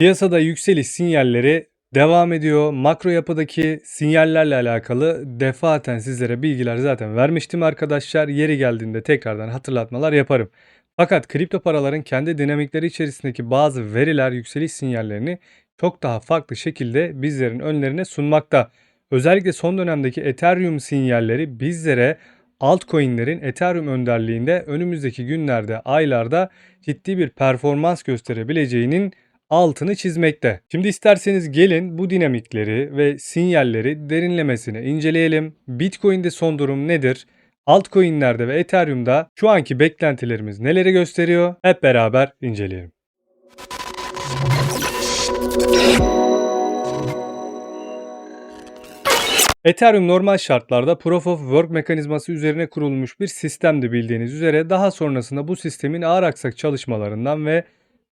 Piyasada yükseliş sinyalleri devam ediyor. Makro yapıdaki sinyallerle alakalı defaten sizlere bilgiler zaten vermiştim arkadaşlar. Yeri geldiğinde tekrardan hatırlatmalar yaparım. Fakat kripto paraların kendi dinamikleri içerisindeki bazı veriler yükseliş sinyallerini çok daha farklı şekilde bizlerin önlerine sunmakta. Özellikle son dönemdeki Ethereum sinyalleri bizlere altcoin'lerin Ethereum önderliğinde önümüzdeki günlerde, aylarda ciddi bir performans gösterebileceğinin altını çizmekte. Şimdi isterseniz gelin bu dinamikleri ve sinyalleri derinlemesine inceleyelim. Bitcoin'de son durum nedir? Altcoin'lerde ve Ethereum'da şu anki beklentilerimiz neleri gösteriyor? Hep beraber inceleyelim. Ethereum normal şartlarda Proof of Work mekanizması üzerine kurulmuş bir sistemdi bildiğiniz üzere. Daha sonrasında bu sistemin ağır aksak çalışmalarından ve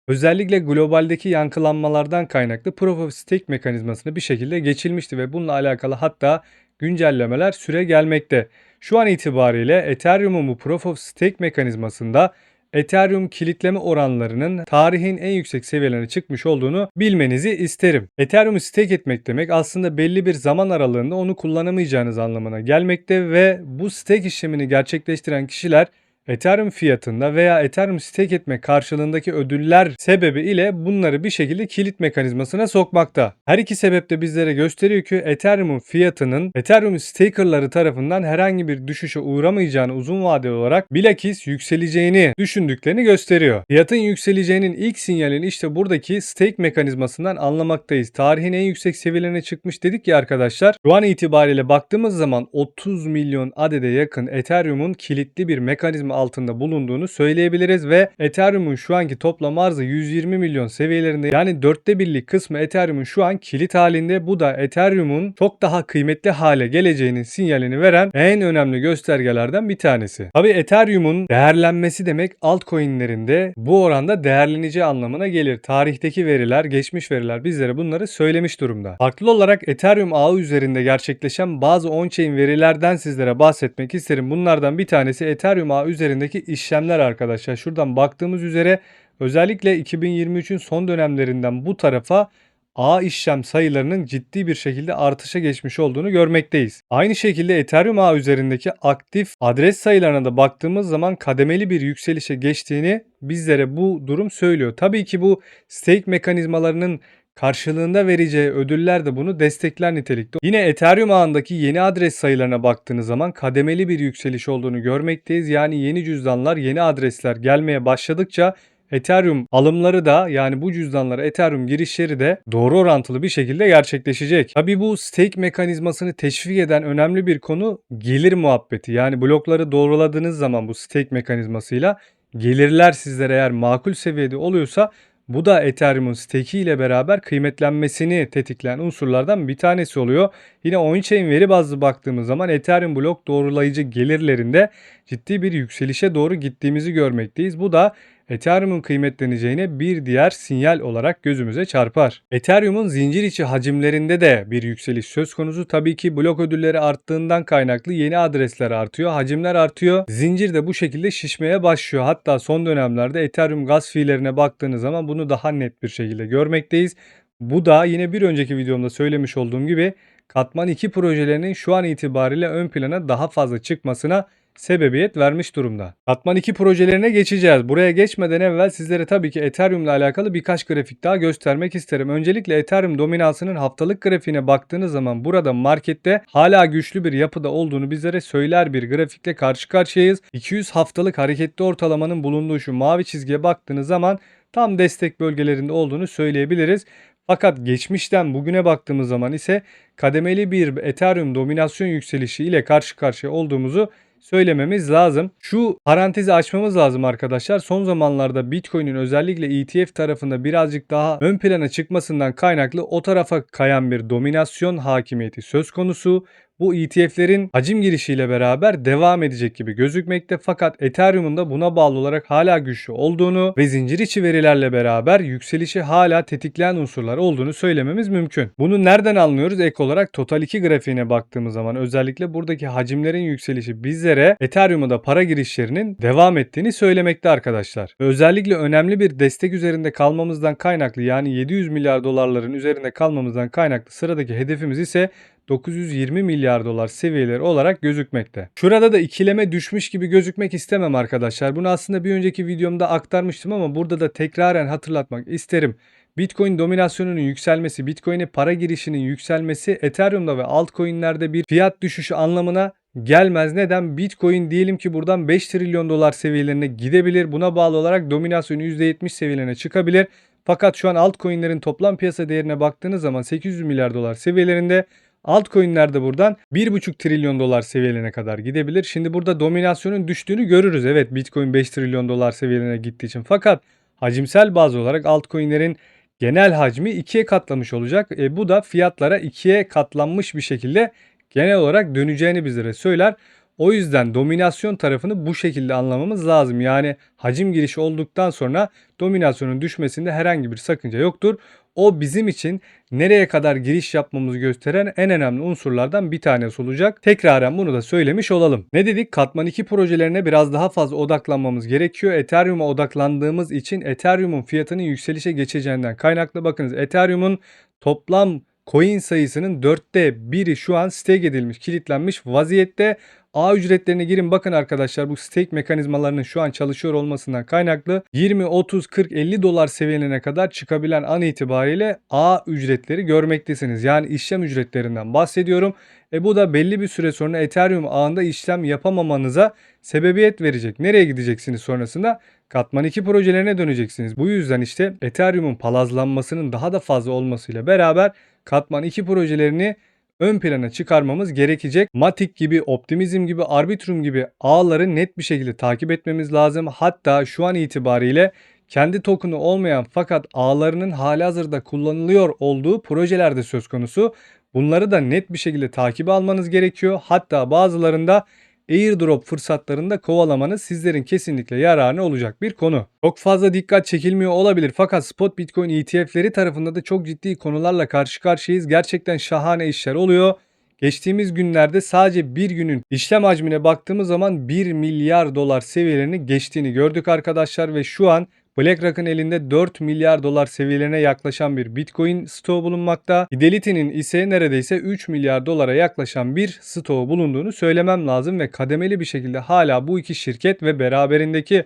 özellikle globaldeki yankılanmalardan kaynaklı Proof of Stake mekanizmasına bir şekilde geçilmişti ve bununla alakalı hatta güncellemeler süre gelmekte. Şu an itibariyle Ethereum'un bu Proof of Stake mekanizmasında Ethereum kilitleme oranlarının tarihin en yüksek seviyelerine çıkmış olduğunu bilmenizi isterim. Ethereum'u stake etmek demek aslında belli bir zaman aralığında onu kullanamayacağınız anlamına gelmekte ve bu stake işlemini gerçekleştiren kişiler Ethereum fiyatında veya Ethereum stake etme karşılığındaki ödüller sebebi ile bunları bir şekilde kilit mekanizmasına sokmakta. Her iki sebep de bizlere gösteriyor ki Ethereum'un fiyatının Ethereum stakerları tarafından herhangi bir düşüşe uğramayacağını uzun vadeli olarak bilakis yükseleceğini düşündüklerini gösteriyor. Fiyatın yükseleceğinin ilk sinyalini işte buradaki stake mekanizmasından anlamaktayız. Tarihin en yüksek seviyelerine çıkmış dedik ya arkadaşlar. Şu an itibariyle baktığımız zaman 30 milyon adede yakın Ethereum'un kilitli bir mekanizma altında bulunduğunu söyleyebiliriz ve Ethereum'un şu anki toplam arzı 120 milyon seviyelerinde yani dörtte birlik kısmı Ethereum'un şu an kilit halinde. Bu da Ethereum'un çok daha kıymetli hale geleceğinin sinyalini veren en önemli göstergelerden bir tanesi. Tabi Ethereum'un değerlenmesi demek altcoin'lerinde bu oranda değerleneceği anlamına gelir. Tarihteki veriler, geçmiş veriler bizlere bunları söylemiş durumda. Farklı olarak Ethereum ağı üzerinde gerçekleşen bazı on-chain verilerden sizlere bahsetmek isterim. Bunlardan bir tanesi Ethereum ağı üzerindeki işlemler arkadaşlar. Şuradan baktığımız üzere özellikle 2023'ün son dönemlerinden bu tarafa ağ işlem sayılarının ciddi bir şekilde artışa geçmiş olduğunu görmekteyiz. Aynı şekilde Ethereum ağı üzerindeki aktif adres sayılarına da baktığımız zaman kademeli bir yükselişe geçtiğini bizlere bu durum söylüyor. Tabii ki bu stake mekanizmalarının karşılığında vereceği ödüller de bunu destekler nitelikte. Yine Ethereum ağındaki yeni adres sayılarına baktığınız zaman kademeli bir yükseliş olduğunu görmekteyiz. Yani yeni cüzdanlar, yeni adresler gelmeye başladıkça Ethereum alımları da yani bu cüzdanlara Ethereum girişleri de doğru orantılı bir şekilde gerçekleşecek. Tabi bu stake mekanizmasını teşvik eden önemli bir konu gelir muhabbeti. Yani blokları doğruladığınız zaman bu stake mekanizmasıyla gelirler sizlere eğer makul seviyede oluyorsa bu da Ethereum'un stake ile beraber kıymetlenmesini tetikleyen unsurlardan bir tanesi oluyor. Yine on-chain veri bazlı baktığımız zaman Ethereum blok doğrulayıcı gelirlerinde ciddi bir yükselişe doğru gittiğimizi görmekteyiz. Bu da Ethereum'un kıymetleneceğine bir diğer sinyal olarak gözümüze çarpar. Ethereum'un zincir içi hacimlerinde de bir yükseliş söz konusu. Tabii ki blok ödülleri arttığından kaynaklı yeni adresler artıyor, hacimler artıyor. Zincir de bu şekilde şişmeye başlıyor. Hatta son dönemlerde Ethereum gaz fiillerine baktığınız zaman bunu daha net bir şekilde görmekteyiz. Bu da yine bir önceki videomda söylemiş olduğum gibi Katman 2 projelerinin şu an itibariyle ön plana daha fazla çıkmasına sebebiyet vermiş durumda. Katman 2 projelerine geçeceğiz. Buraya geçmeden evvel sizlere tabii ki Ethereum ile alakalı birkaç grafik daha göstermek isterim. Öncelikle Ethereum dominansının haftalık grafiğine baktığınız zaman burada markette hala güçlü bir yapıda olduğunu bizlere söyler bir grafikle karşı karşıyayız. 200 haftalık hareketli ortalamanın bulunduğu şu mavi çizgiye baktığınız zaman tam destek bölgelerinde olduğunu söyleyebiliriz. Fakat geçmişten bugüne baktığımız zaman ise kademeli bir Ethereum dominasyon yükselişi ile karşı karşıya olduğumuzu söylememiz lazım. Şu parantezi açmamız lazım arkadaşlar. Son zamanlarda Bitcoin'in özellikle ETF tarafında birazcık daha ön plana çıkmasından kaynaklı o tarafa kayan bir dominasyon hakimiyeti söz konusu. Bu ETF'lerin hacim girişiyle beraber devam edecek gibi gözükmekte. Fakat Ethereum'un da buna bağlı olarak hala güçlü olduğunu ve zincir içi verilerle beraber yükselişi hala tetikleyen unsurlar olduğunu söylememiz mümkün. Bunu nereden anlıyoruz? Ek olarak Total 2 grafiğine baktığımız zaman özellikle buradaki hacimlerin yükselişi bizlere Ethereum'a da para girişlerinin devam ettiğini söylemekte arkadaşlar. Ve özellikle önemli bir destek üzerinde kalmamızdan kaynaklı yani 700 milyar dolarların üzerinde kalmamızdan kaynaklı sıradaki hedefimiz ise 920 milyar dolar seviyeleri olarak gözükmekte. Şurada da ikileme düşmüş gibi gözükmek istemem arkadaşlar. Bunu aslında bir önceki videomda aktarmıştım ama burada da tekraren hatırlatmak isterim. Bitcoin dominasyonunun yükselmesi, Bitcoin'e para girişinin yükselmesi Ethereum'da ve altcoin'lerde bir fiyat düşüşü anlamına gelmez. Neden? Bitcoin diyelim ki buradan 5 trilyon dolar seviyelerine gidebilir. Buna bağlı olarak dominasyonu %70 seviyelerine çıkabilir. Fakat şu an altcoin'lerin toplam piyasa değerine baktığınız zaman 800 milyar dolar seviyelerinde Altcoin'ler de buradan 1,5 trilyon dolar seviyelerine kadar gidebilir. Şimdi burada dominasyonun düştüğünü görürüz. Evet Bitcoin 5 trilyon dolar seviyelerine gittiği için. Fakat hacimsel baz olarak altcoin'lerin genel hacmi ikiye katlamış olacak. E, bu da fiyatlara ikiye katlanmış bir şekilde genel olarak döneceğini bizlere söyler. O yüzden dominasyon tarafını bu şekilde anlamamız lazım. Yani hacim girişi olduktan sonra dominasyonun düşmesinde herhangi bir sakınca yoktur. O bizim için nereye kadar giriş yapmamızı gösteren en önemli unsurlardan bir tanesi olacak. Tekraren bunu da söylemiş olalım. Ne dedik? Katman 2 projelerine biraz daha fazla odaklanmamız gerekiyor. Ethereum'a odaklandığımız için Ethereum'un fiyatının yükselişe geçeceğinden kaynaklı. Bakınız Ethereum'un toplam coin sayısının dörtte biri şu an stake edilmiş, kilitlenmiş vaziyette. A ücretlerine girin bakın arkadaşlar bu stake mekanizmalarının şu an çalışıyor olmasından kaynaklı 20, 30, 40, 50 dolar seviyelerine kadar çıkabilen an itibariyle A ücretleri görmektesiniz. Yani işlem ücretlerinden bahsediyorum. E bu da belli bir süre sonra Ethereum ağında işlem yapamamanıza sebebiyet verecek. Nereye gideceksiniz sonrasında? Katman 2 projelerine döneceksiniz. Bu yüzden işte Ethereum'un palazlanmasının daha da fazla olmasıyla beraber Katman 2 projelerini ön plana çıkarmamız gerekecek. Matic gibi, Optimizm gibi, Arbitrum gibi ağları net bir şekilde takip etmemiz lazım. Hatta şu an itibariyle kendi token'u olmayan fakat ağlarının halihazırda kullanılıyor olduğu projelerde söz konusu. Bunları da net bir şekilde takibe almanız gerekiyor. Hatta bazılarında airdrop fırsatlarında kovalamanız sizlerin kesinlikle yararına olacak bir konu. Çok fazla dikkat çekilmiyor olabilir fakat spot bitcoin ETF'leri tarafında da çok ciddi konularla karşı karşıyayız. Gerçekten şahane işler oluyor. Geçtiğimiz günlerde sadece bir günün işlem hacmine baktığımız zaman 1 milyar dolar seviyelerini geçtiğini gördük arkadaşlar ve şu an BlackRock'ın elinde 4 milyar dolar seviyelerine yaklaşan bir Bitcoin stoğu bulunmakta. Fidelity'nin ise neredeyse 3 milyar dolara yaklaşan bir stoğu bulunduğunu söylemem lazım ve kademeli bir şekilde hala bu iki şirket ve beraberindeki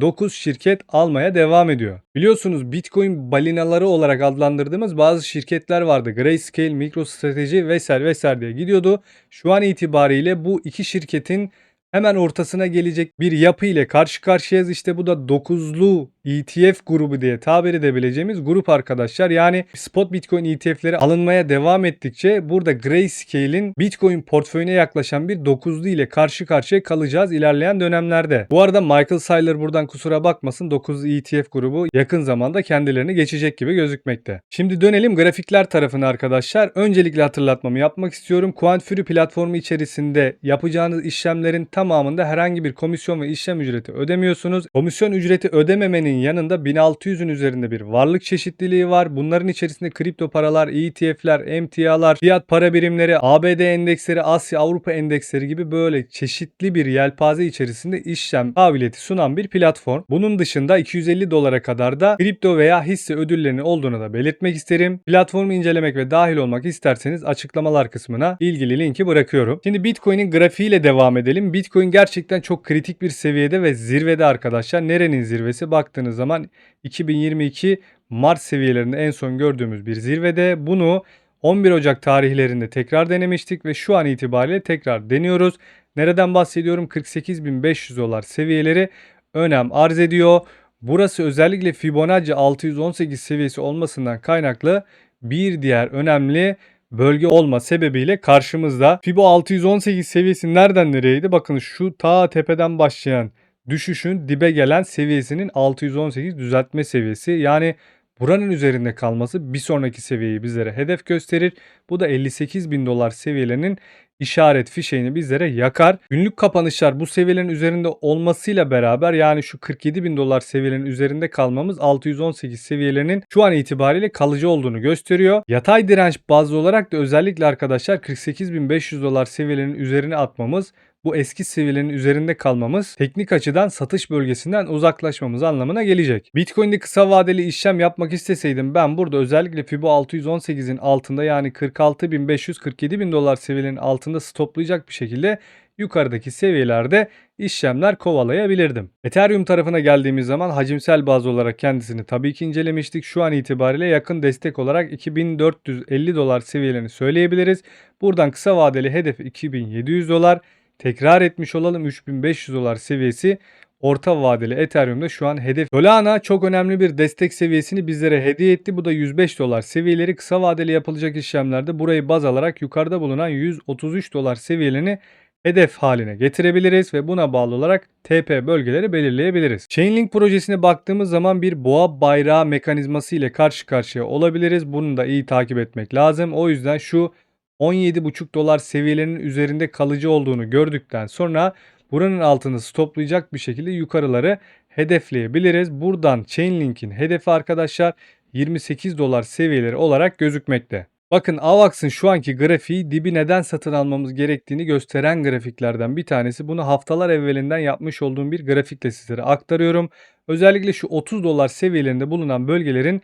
9 şirket almaya devam ediyor. Biliyorsunuz Bitcoin balinaları olarak adlandırdığımız bazı şirketler vardı. Grayscale, MicroStrategy vesaire vesaire diye gidiyordu. Şu an itibariyle bu iki şirketin hemen ortasına gelecek bir yapı ile karşı karşıyayız. İşte bu da dokuzlu ETF grubu diye tabir edebileceğimiz grup arkadaşlar. Yani spot Bitcoin ETF'leri alınmaya devam ettikçe burada Grayscale'in Bitcoin portföyüne yaklaşan bir dokuzlu ile karşı karşıya kalacağız ilerleyen dönemlerde. Bu arada Michael Saylor buradan kusura bakmasın 9 ETF grubu yakın zamanda kendilerini geçecek gibi gözükmekte. Şimdi dönelim grafikler tarafına arkadaşlar. Öncelikle hatırlatmamı yapmak istiyorum. Quant Fury platformu içerisinde yapacağınız işlemlerin tamamında herhangi bir komisyon ve işlem ücreti ödemiyorsunuz. Komisyon ücreti ödememenin yanında 1600'ün üzerinde bir varlık çeşitliliği var. Bunların içerisinde kripto paralar, ETF'ler, emtialar, fiyat para birimleri, ABD endeksleri, Asya, Avrupa endeksleri gibi böyle çeşitli bir yelpaze içerisinde işlem kabiliyeti sunan bir platform. Bunun dışında 250 dolara kadar da kripto veya hisse ödüllerinin olduğunu da belirtmek isterim. Platformu incelemek ve dahil olmak isterseniz açıklamalar kısmına ilgili linki bırakıyorum. Şimdi Bitcoin'in grafiğiyle devam edelim. Bitcoin gerçekten çok kritik bir seviyede ve zirvede arkadaşlar. Nerenin zirvesi? Baktığınız zaman 2022 Mart seviyelerinde en son gördüğümüz bir zirvede. Bunu 11 Ocak tarihlerinde tekrar denemiştik ve şu an itibariyle tekrar deniyoruz. Nereden bahsediyorum? 48.500 dolar seviyeleri önem arz ediyor. Burası özellikle Fibonacci 618 seviyesi olmasından kaynaklı bir diğer önemli bölge olma sebebiyle karşımızda. Fibo 618 seviyesi nereden nereydi? Bakın şu ta tepeden başlayan düşüşün dibe gelen seviyesinin 618 düzeltme seviyesi. Yani buranın üzerinde kalması bir sonraki seviyeyi bizlere hedef gösterir. Bu da 58 bin dolar seviyelerinin işaret fişeğini bizlere yakar. Günlük kapanışlar bu seviyelerin üzerinde olmasıyla beraber yani şu 47 bin dolar seviyelerinin üzerinde kalmamız 618 seviyelerinin şu an itibariyle kalıcı olduğunu gösteriyor. Yatay direnç bazlı olarak da özellikle arkadaşlar 48.500 dolar seviyelerinin üzerine atmamız bu eski seviyelerin üzerinde kalmamız teknik açıdan satış bölgesinden uzaklaşmamız anlamına gelecek. Bitcoin'de kısa vadeli işlem yapmak isteseydim ben burada özellikle Fibo 618'in altında yani 46.500-47.000 dolar seviyelerinin altında stoplayacak bir şekilde yukarıdaki seviyelerde işlemler kovalayabilirdim. Ethereum tarafına geldiğimiz zaman hacimsel baz olarak kendisini tabii ki incelemiştik. Şu an itibariyle yakın destek olarak 2450 dolar seviyelerini söyleyebiliriz. Buradan kısa vadeli hedef 2700 dolar. Tekrar etmiş olalım 3500 dolar seviyesi orta vadeli Ethereum'da şu an hedef. Solana çok önemli bir destek seviyesini bizlere hediye etti. Bu da 105 dolar seviyeleri kısa vadeli yapılacak işlemlerde burayı baz alarak yukarıda bulunan 133 dolar seviyelerini hedef haline getirebiliriz ve buna bağlı olarak TP bölgeleri belirleyebiliriz. Chainlink projesine baktığımız zaman bir boğa bayrağı mekanizması ile karşı karşıya olabiliriz. Bunu da iyi takip etmek lazım. O yüzden şu 17,5 dolar seviyelerinin üzerinde kalıcı olduğunu gördükten sonra buranın altını stoplayacak bir şekilde yukarıları hedefleyebiliriz. Buradan Chainlink'in hedefi arkadaşlar 28 dolar seviyeleri olarak gözükmekte. Bakın AVAX'ın şu anki grafiği dibi neden satın almamız gerektiğini gösteren grafiklerden bir tanesi. Bunu haftalar evvelinden yapmış olduğum bir grafikle sizlere aktarıyorum. Özellikle şu 30 dolar seviyelerinde bulunan bölgelerin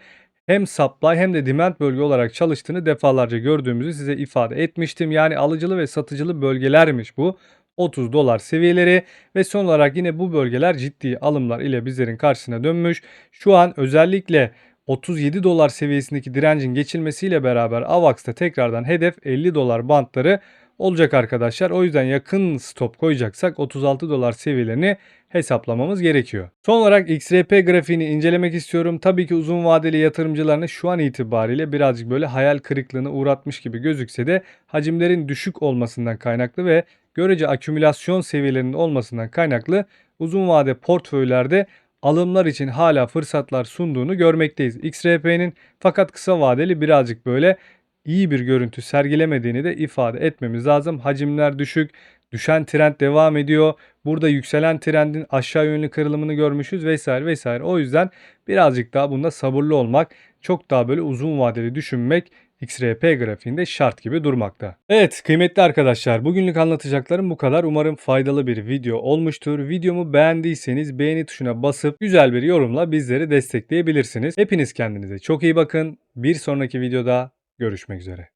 hem supply hem de demand bölge olarak çalıştığını defalarca gördüğümüzü size ifade etmiştim. Yani alıcılı ve satıcılı bölgelermiş bu. 30 dolar seviyeleri ve son olarak yine bu bölgeler ciddi alımlar ile bizlerin karşısına dönmüş. Şu an özellikle 37 dolar seviyesindeki direncin geçilmesiyle beraber AVAX'ta tekrardan hedef 50 dolar bantları olacak arkadaşlar. O yüzden yakın stop koyacaksak 36 dolar seviyelerini hesaplamamız gerekiyor. Son olarak XRP grafiğini incelemek istiyorum. Tabii ki uzun vadeli yatırımcılarını şu an itibariyle birazcık böyle hayal kırıklığına uğratmış gibi gözükse de hacimlerin düşük olmasından kaynaklı ve görece akümülasyon seviyelerinin olmasından kaynaklı uzun vade portföylerde alımlar için hala fırsatlar sunduğunu görmekteyiz. XRP'nin fakat kısa vadeli birazcık böyle iyi bir görüntü sergilemediğini de ifade etmemiz lazım. Hacimler düşük, düşen trend devam ediyor. Burada yükselen trendin aşağı yönlü kırılımını görmüşüz vesaire vesaire. O yüzden birazcık daha bunda sabırlı olmak, çok daha böyle uzun vadeli düşünmek XRP grafiğinde şart gibi durmakta. Evet kıymetli arkadaşlar bugünlük anlatacaklarım bu kadar. Umarım faydalı bir video olmuştur. Videomu beğendiyseniz beğeni tuşuna basıp güzel bir yorumla bizleri destekleyebilirsiniz. Hepiniz kendinize çok iyi bakın. Bir sonraki videoda görüşmek üzere.